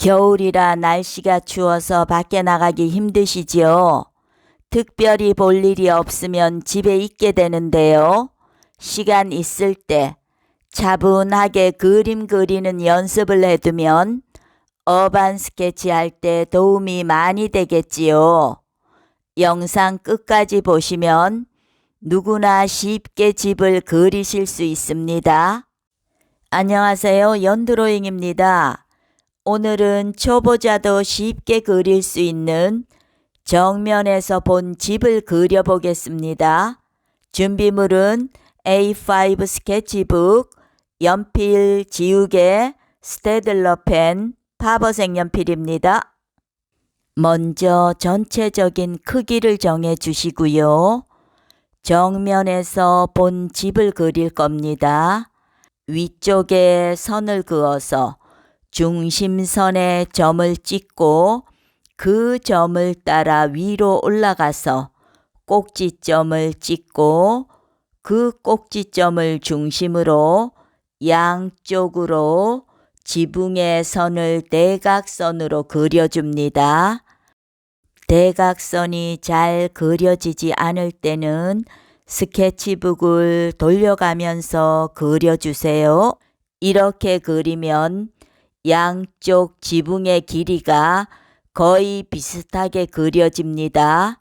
겨울이라 날씨가 추워서 밖에 나가기 힘드시지요? 특별히 볼 일이 없으면 집에 있게 되는데요. 시간 있을 때 차분하게 그림 그리는 연습을 해두면 어반 스케치 할 때 도움이 많이 되겠지요. 영상 끝까지 보시면 누구나 쉽게 집을 그리실 수 있습니다. 안녕하세요. 연드로잉입니다. 오늘은 초보자도 쉽게 그릴 수 있는 정면에서 본 집을 그려보겠습니다. 준비물은 A5 스케치북, 연필, 지우개, 스테들러 펜, 파버 색 연필입니다. 먼저 전체적인 크기를 정해 주시고요. 정면에서 본 집을 그릴 겁니다. 위쪽에 선을 그어서 중심선에 점을 찍고 그 점을 따라 위로 올라가서 꼭지점을 찍고 그 꼭지점을 중심으로 양쪽으로 지붕의 선을 대각선으로 그려줍니다. 대각선이 잘 그려지지 않을 때는 스케치북을 돌려가면서 그려주세요. 이렇게 그리면 양쪽 지붕의 길이가 거의 비슷하게 그려집니다.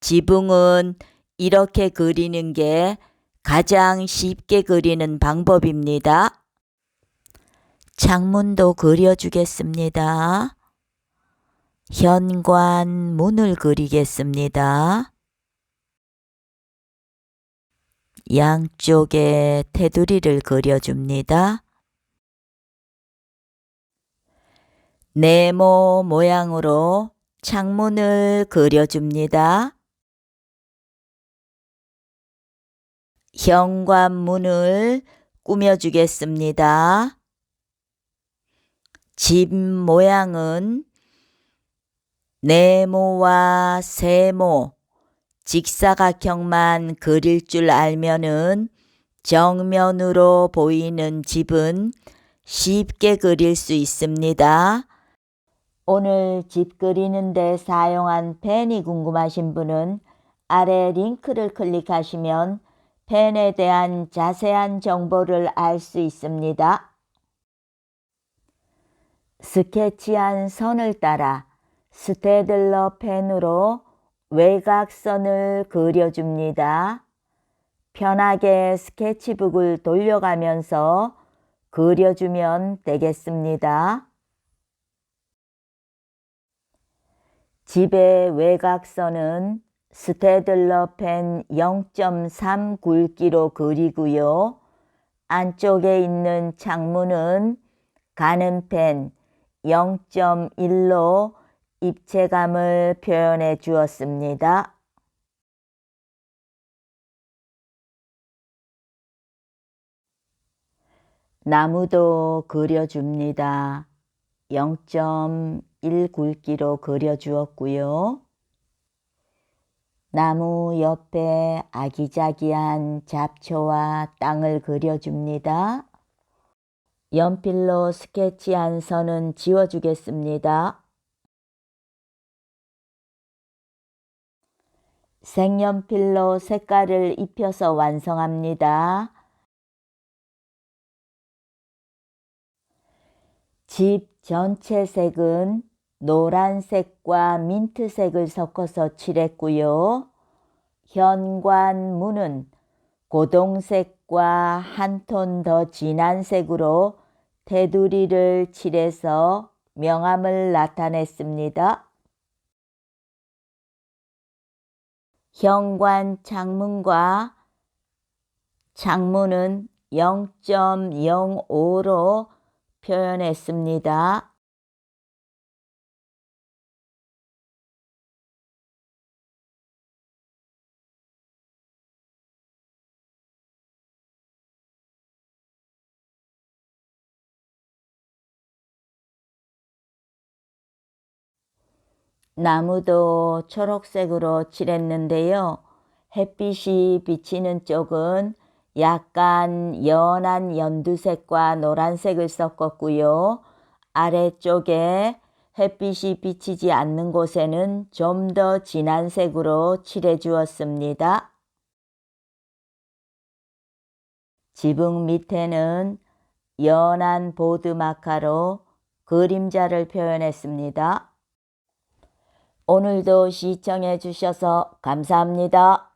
지붕은 이렇게 그리는 게 가장 쉽게 그리는 방법입니다. 창문도 그려주겠습니다. 현관 문을 그리겠습니다. 양쪽에 테두리를 그려줍니다. 네모 모양으로 창문을 그려줍니다. 현관문을 꾸며주겠습니다. 집 모양은 네모와 세모, 직사각형만 그릴 줄 알면은 정면으로 보이는 집은 쉽게 그릴 수 있습니다. 오늘 집 그리는데 사용한 펜이 궁금하신 분은 아래 링크를 클릭하시면 펜에 대한 자세한 정보를 알 수 있습니다. 스케치한 선을 따라 스테들러 펜으로 외곽선을 그려줍니다. 편하게 스케치북을 돌려가면서 그려주면 되겠습니다. 집의 외곽선은 스테들러 펜 0.3 굵기로 그리고요. 안쪽에 있는 창문은 가는 펜 0.1로 입체감을 표현해 주었습니다. 나무도 그려줍니다. 0.1 굵기로 그려주었고요. 나무 옆에 아기자기한 잡초와 땅을 그려줍니다. 연필로 스케치한 선은 지워주겠습니다. 색연필로 색깔을 입혀서 완성합니다. 집 전체 색은 노란색과 민트색을 섞어서 칠했고요. 현관 문은 고동색과 한 톤 더 진한 색으로 테두리를 칠해서 명암을 나타냈습니다. 현관 창문과 창문은 0.05로 표현했습니다. 나무도 초록색으로 칠했는데요. 햇빛이 비치는 쪽은 약간 연한 연두색과 노란색을 섞었고요. 아래쪽에 햇빛이 비치지 않는 곳에는 좀 더 진한 색으로 칠해 주었습니다. 지붕 밑에는 연한 보드 마카로 그림자를 표현했습니다. 오늘도 시청해 주셔서 감사합니다.